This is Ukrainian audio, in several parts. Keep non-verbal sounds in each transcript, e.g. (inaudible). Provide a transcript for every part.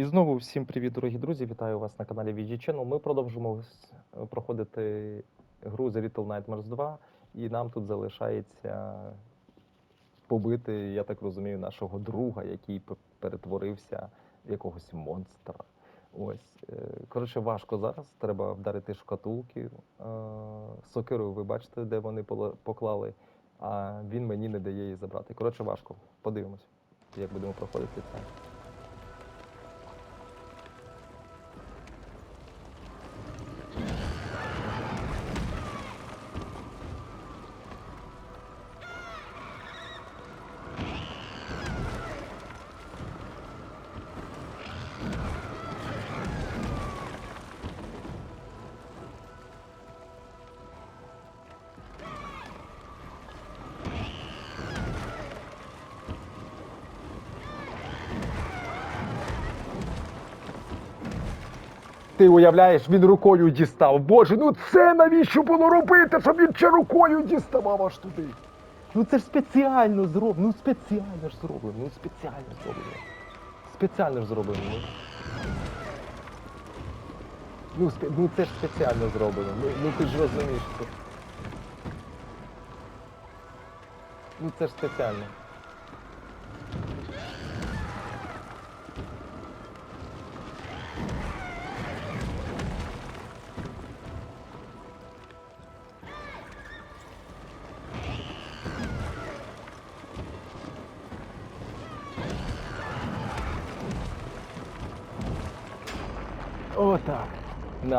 І знову всім привіт, дорогі друзі! Вітаю вас на каналі VG Channel. Ми продовжимо проходити гру The Little Nightmares 2, і нам тут залишається побити, я так розумію, нашого друга, який перетворився в якогось монстра. Ось. е, Коротше, важко зараз. Треба вдарити шкатулки. Е, Сокирою ви бачите, де вони поклали, а він мені не дає її забрати. Коротше, важко. Подивимось, як будемо проходити це. Ти уявляєш, він рукою дістав. Боже, ну це навіщо було робити, щоб він ще рукою діставав аж туди. Ну це ж спеціально зроблено. Ну спеціально ж зроблено. Ну спеціально зроблено. Спеціально ж зроблено. Ну, ну, спе- ну це ж спеціально зроблено. Ну, ну ти ж розумієш. Це... Ну це ж спеціально.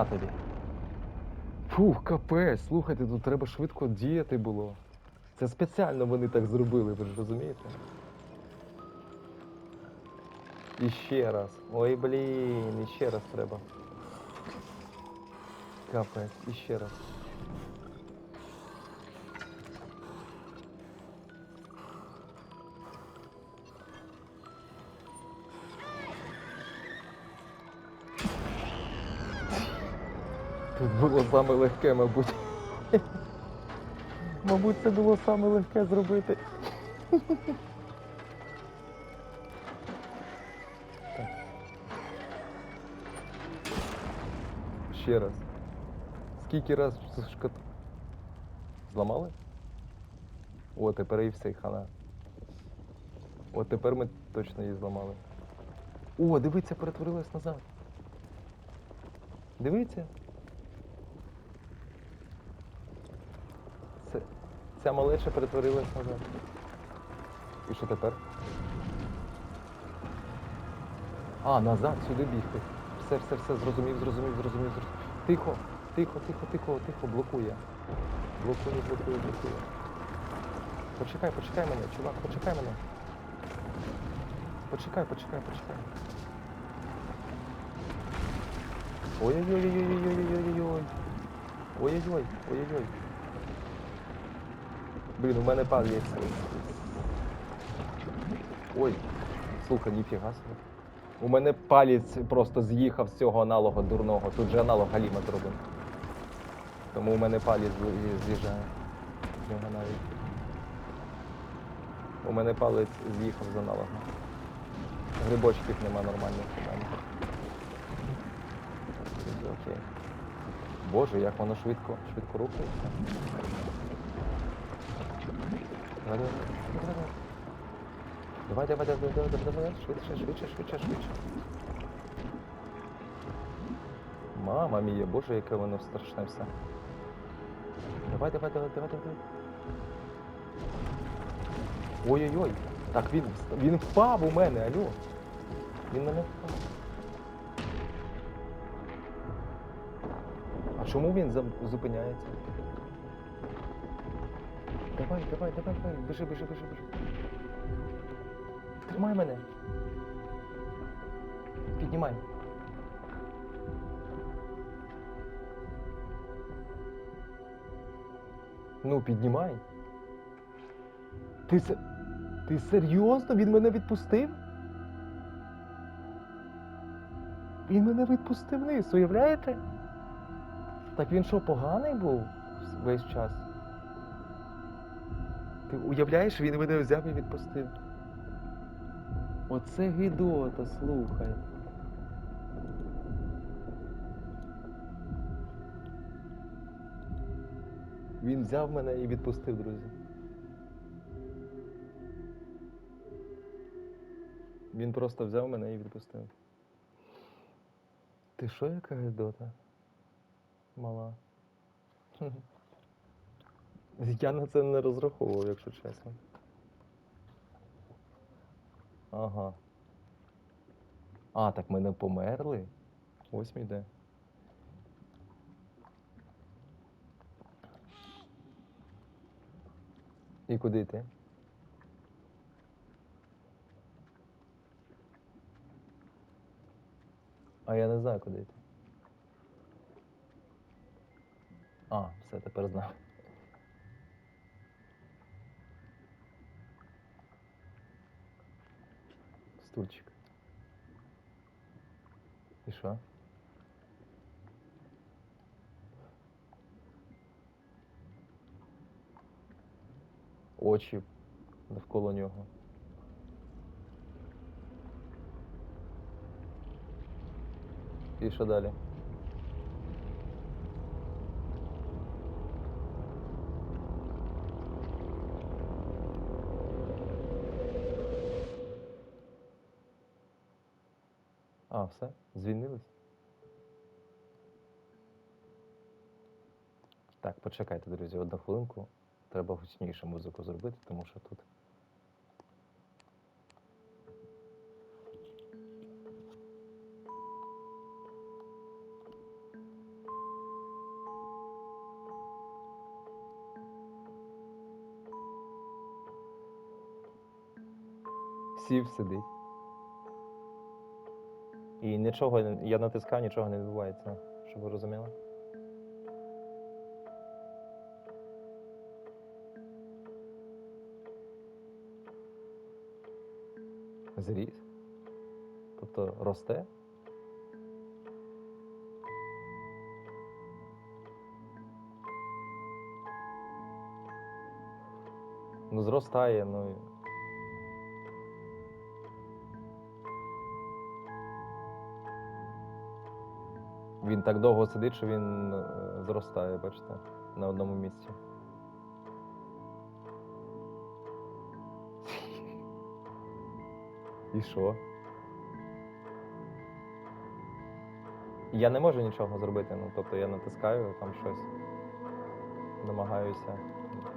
На тобі. Фух, капець, слухайте, тут треба швидко діяти було. Це спеціально вони так зробили, ви ж розумієте? І ще раз. Ой, блін, іще ще раз треба. Капець, іще раз. Тут було саме легке, мабуть. Мабуть, це було саме легке зробити. Ще раз. Скільки раз шкат... Зламали? О, тепер і все, хана. О, тепер ми точно її зламали. О, дивіться, перетворилась назад. Дивіться. Це, ця малеча перетворилась назад. І що тепер? А, назад, сюди бігти. Все, все, все, зрозумів, зрозумів, зрозумів, зрозумів. Тихо, тихо, тихо, тихо, тихо, блокує. Блокує, блокує, блокує. Почекай, почекай мене, чувак, почекай мене. Почекай, почекай, почекай. Ой-ой-ой-ой-ой-ой-ой-ой-ой. Ой-ой-ой, ой-ой-ой. Блін, у мене пад є. Ой, слухай, ніфіга собі. У мене палець просто з'їхав з цього аналога дурного. Тут же аналог Галіма зробив. Тому у мене палець з'їжджає. З нього навіть. У мене палець з'їхав з аналога. Грибочків нема нормальних у мене. Окей. Боже, як воно швидко, швидко рухається. Давай, давай, давай, давай. Давай, давай, давай, давай, давай, швидше, швидше, швидше, швидше. Мама мія, боже, яке воно страшне все. Давай, давай, давай, давай, давай. Ой-ой-ой. Так він, він впав у мене, алло. Він мене впав. А чому він зупиняється? Давай, давай, давай, давай, біжи, біжи, біжи, біжи. Тримай мене. Піднімай. Ну, піднімай. Ти. Ти серйозно? Він мене відпустив? Він мене відпустив вниз, уявляєте? Так він що, поганий був весь час? Ти уявляєш, він мене взяв і відпустив. Оце гидота, слухай. Він взяв мене і відпустив, друзі. Він просто взяв мене і відпустив. Ти що яка гидота? Мала. (laughs) Я на це не розраховував, якщо чесно. Ага. А, так ми не померли? Ось мій де. І куди йти? А я не знаю, куди йти. А, все, тепер знаю. Стульчик. І що? Очі навколо нього. І що далі? А, все? Звільнились? Так, почекайте, друзі, одну хвилинку. Треба гучніше музику зробити, тому що тут. Сів сидить. І нічого, я натискаю, нічого не відбувається, щоб ви розуміли. Зріс. Тобто росте. Ну, зростає, ну. Він так довго сидить, що він е, зростає, бачите, на одному місці. І що? Я не можу нічого зробити. Ну, тобто я натискаю там щось. Намагаюся.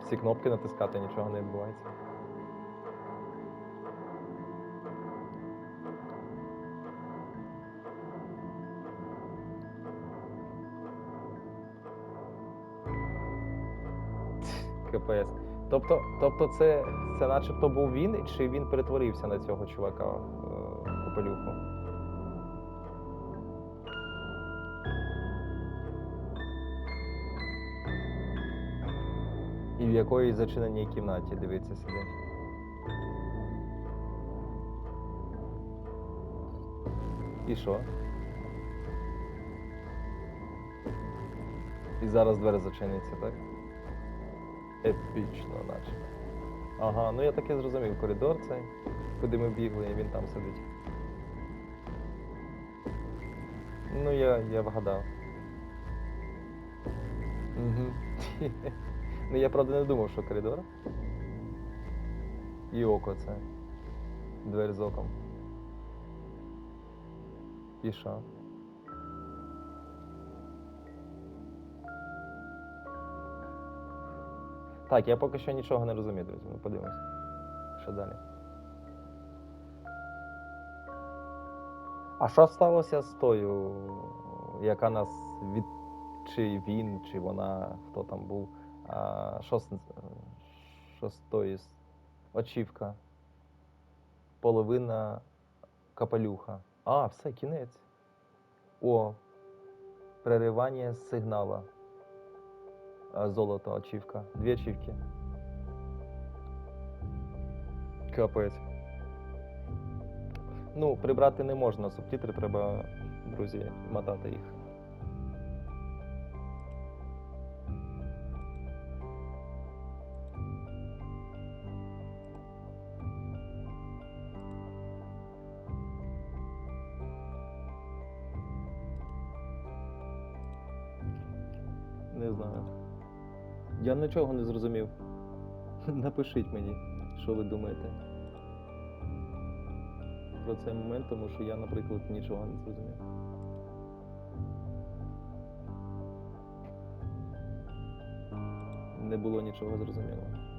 Всі кнопки натискати, нічого не відбувається. КПС. Тобто, тобто це, це начебто був він, чи він перетворився на цього чувака е, Копелюху? І в якої зачиненій кімнаті дивиться сидить. І що? І зараз двері зачиняться, так? Епічно, наче. Ага, ну я таки зрозумів коридор цей, куди ми бігли, і він там сидить. Ну, я, я вгадав. Угу. (laughs) ну я правда не думав, що коридор. І око це. Двері з оком. І що? Так, я поки що нічого не розумію, друзі. Ну подивимось. Що далі? А що сталося з тою, яка нас від. Чи він, чи вона, хто там був? А, що, що з тої очівка? Половина капелюха. А, все, кінець. О, переривання сигнала. Золото, очівка. Дві очівки. Капець. Ну, прибрати не можна, субтитри треба, друзі, мотати їх. Не знаю. Я нічого не зрозумів. (laughs) Напишіть мені, що ви думаєте про цей момент, тому що я, наприклад, нічого не зрозумів. Не було нічого зрозумілого.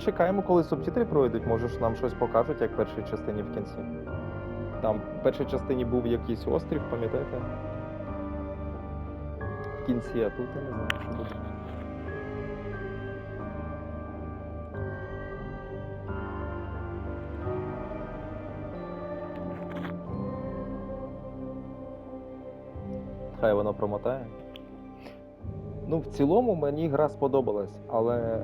Чекаємо, коли субтитри пройдуть, може ж нам щось покажуть, як в першій частині в кінці. Там в першій частині був якийсь острів, пам'ятаєте? В кінці, а тут я не знаю, що буде. Хай воно промотає. Ну, в цілому мені гра сподобалась, але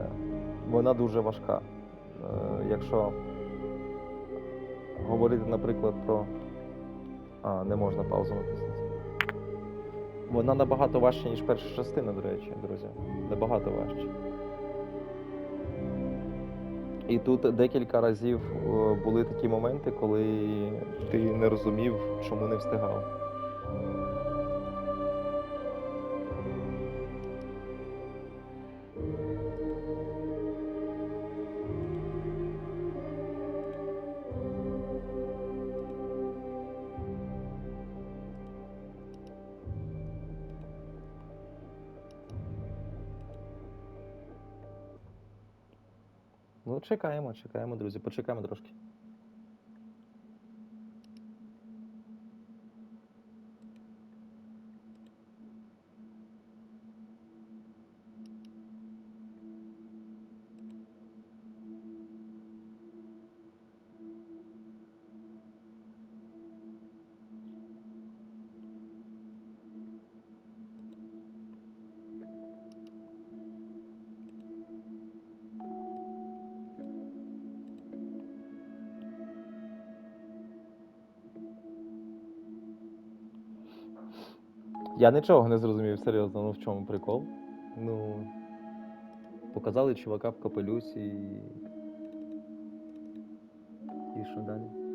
вона дуже важка. Е, якщо говорити, наприклад, про. А, не можна паузу натиснути. Вона набагато важча, ніж перша частина, до речі, друзі. Набагато важче. І тут декілька разів е, були такі моменти, коли ти не розумів, чому не встигав. Чекаємо, чекаємо, друзі, почекаємо трошки. Я нічого не зрозумів, серйозно, ну в чому прикол? Ну. Показали чувака в капелюсі і. І що далі?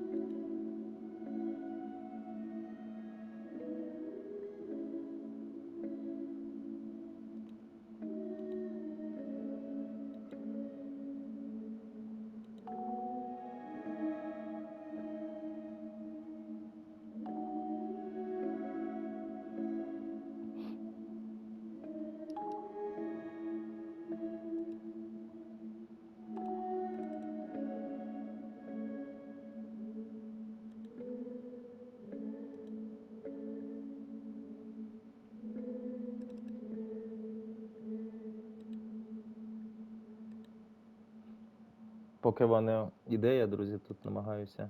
Поки вона ідея, друзі, тут намагаюся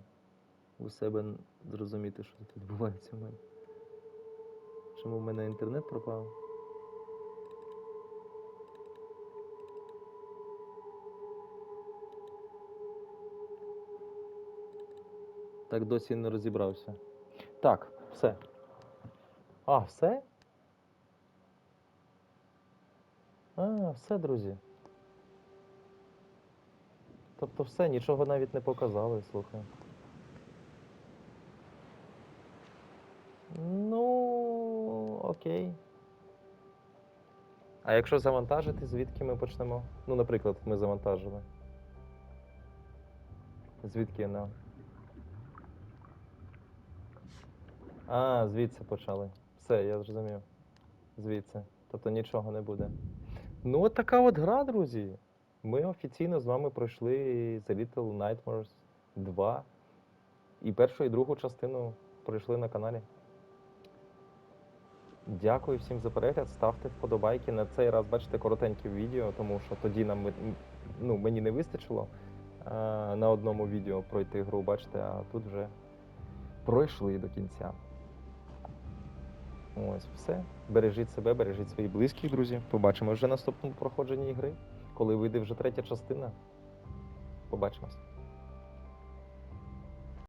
у себе зрозуміти, що тут відбувається в мене. Чому в мене інтернет пропав? Так досі не розібрався. Так, все. А, все? А, все, друзі. Тобто все, нічого навіть не показали, слухай. Ну, окей. А якщо завантажити, звідки ми почнемо? Ну, наприклад, ми завантажили. Звідки на. А, звідси почали. Все, я зрозумів. Звідси. Тобто нічого не буде. Ну, от така от гра, друзі. Ми офіційно з вами пройшли The Little Nightmares 2. І першу і другу частину пройшли на каналі. Дякую всім за перегляд. Ставте вподобайки. На цей раз бачите коротеньке відео, тому що тоді нам ну, мені не вистачило е, на одному відео пройти гру, бачите, а тут вже пройшли до кінця. Ось все. Бережіть себе, бережіть своїх близьких, друзі. Побачимо вже наступному проходженні ігри, коли вийде вже третя частина. Побачимось.